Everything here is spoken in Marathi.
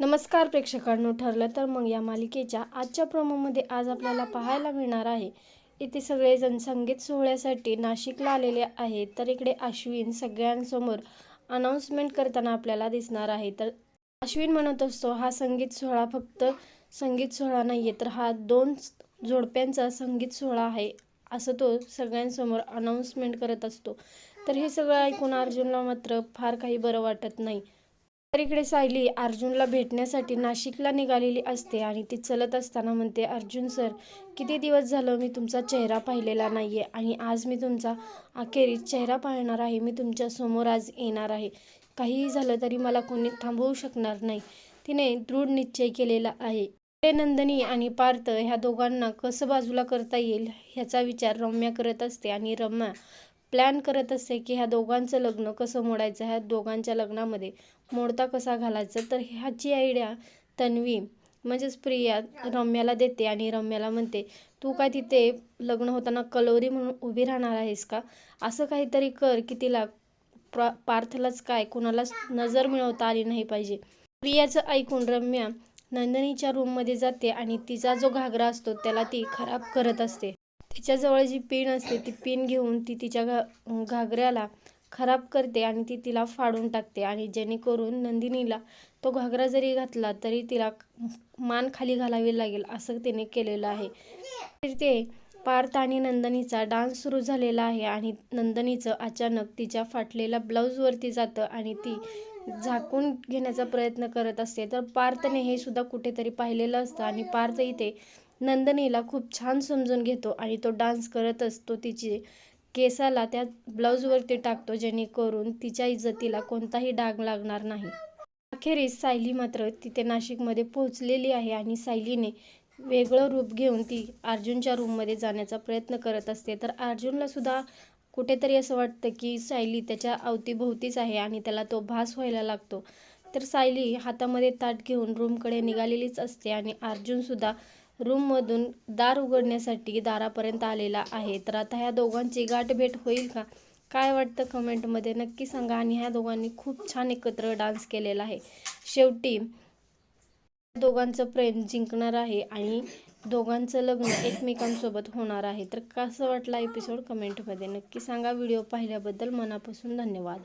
नमस्कार प्रेक्षकांनो ठरलं तर मग या मालिकेच्या आजच्या प्रोमोमध्ये आज आपल्याला पाहायला मिळणार आहे. इथे सगळेजण संगीत सोहळ्यासाठी नाशिकला आलेले आहेत. तर इकडे अश्विन सगळ्यांसमोर अनाऊन्समेंट करताना आपल्याला दिसणार आहे. तर अश्विन म्हणत असतो हा संगीत सोहळा फक्त संगीत सोहळा नाही आहे तर हा दोन जोडप्यांचा संगीत सोहळा आहे असं तो सगळ्यांसमोर अनाऊन्समेंट करत असतो. तर हे सगळं ऐकून अर्जुनला मात्र फार काही बरं वाटत नाही. तर इकडे सायली अर्जुनला भेटण्यासाठी नाशिकला निघालेली असते आणि ती चलत असताना म्हणते अर्जुन सर किती दिवस झालं मी तुमचा चेहरा पाहिलेला नाही आहे आणि आज मी तुमचा अखेरीस चेहरा पाहणार आहे. मी तुमच्यासमोर आज येणार आहे. काहीही झालं तरी मला कोणी थांबवू शकणार नाही. तिने दृढ निश्चय केलेला आहे. ते नंदनी आणि पार्थ ह्या दोघांना कसं बाजूला करता येईल ह्याचा विचार रम्या करत असते आणि रम्या प्लॅन करत असते की ह्या दोघांचं लग्न कसं मोडायचं ह्या दोघांच्या लग्नामध्ये मोडता कसा घालायचा? तर ह्याची आयडिया तन्वी म्हणजेच प्रिया रम्याला देते आणि रम्याला म्हणते तू काय तिथे लग्न होताना कलोरी म्हणून उभी राहणार आहेस का? असं काहीतरी कर की तिला प्रा पार्थलाच काय कुणालाच नजर मिळवता आली नाही पाहिजे. प्रियाचं ऐकून रम्या नंदिनीच्या रूममध्ये जाते आणि तिचा जो घागरा असतो त्याला ती खराब करत असते. तिच्याजवळ जी पिन असते ती पिन घेऊन ती तिच्या घा घागऱ्याला खराब करते आणि ती तिला फाडून टाकते. आणि जेणेकरून नंदिनीला तो घागरा जरी घातला तरी तिला मान खाली घालावी लागेल असं तिने केलेलं आहे. तर ते पार्थ आणि नंदनीचा डान्स सुरू झालेला आहे आणि नंदनीचं अचानक तिच्या फाटलेल्या ब्लाऊजवरती जातं आणि ती झाकून घेण्याचा प्रयत्न करत असते. तर पार्थने हे सुद्धा कुठेतरी पाहिलेलं असतं आणि पार्थ इथे नंदनीला खूप छान समजून घेतो आणि तो डान्स करत असतो. तिची केसाला त्या ब्लाऊजवरती टाकतो जेणेकरून तिच्या इज्जतीला कोणताही डाग लागणार नाही. अखेरीस सायली मात्र तिथे नाशिकमध्ये पोहोचलेली आहे आणि सायलीने वेगळं रूप घेऊन ती अर्जुनच्या रूममध्ये जाण्याचा प्रयत्न करत असते. तर अर्जुनला सुद्धा कुठेतरी असं वाटतं की सायली त्याच्या अवतीभोवतीच आहे आणि त्याला तो भास व्हायला लागतो. तर सायली हातामध्ये ताट घेऊन रूमकडे निघालेलीच असते आणि अर्जुनसुद्धा रूममधून दार उघडण्यासाठी दारापर्यंत आलेला आहे. तर आता ह्या दोघांची गाठभेट होईल का? काय वाटतं कमेंटमध्ये नक्की सांगा आणि ह्या दोघांनी खूप छान एकत्र डान्स केलेला आहे. शेवटी दोघांचं प्रेम जिंकणार आहे आणि दोघांचं लग्न एकमेकांसोबत होणार आहे. तर कसं वाटला एपिसोड कमेंटमध्ये नक्की सांगा. व्हिडिओ पाहिल्याबद्दल मनापासून धन्यवाद.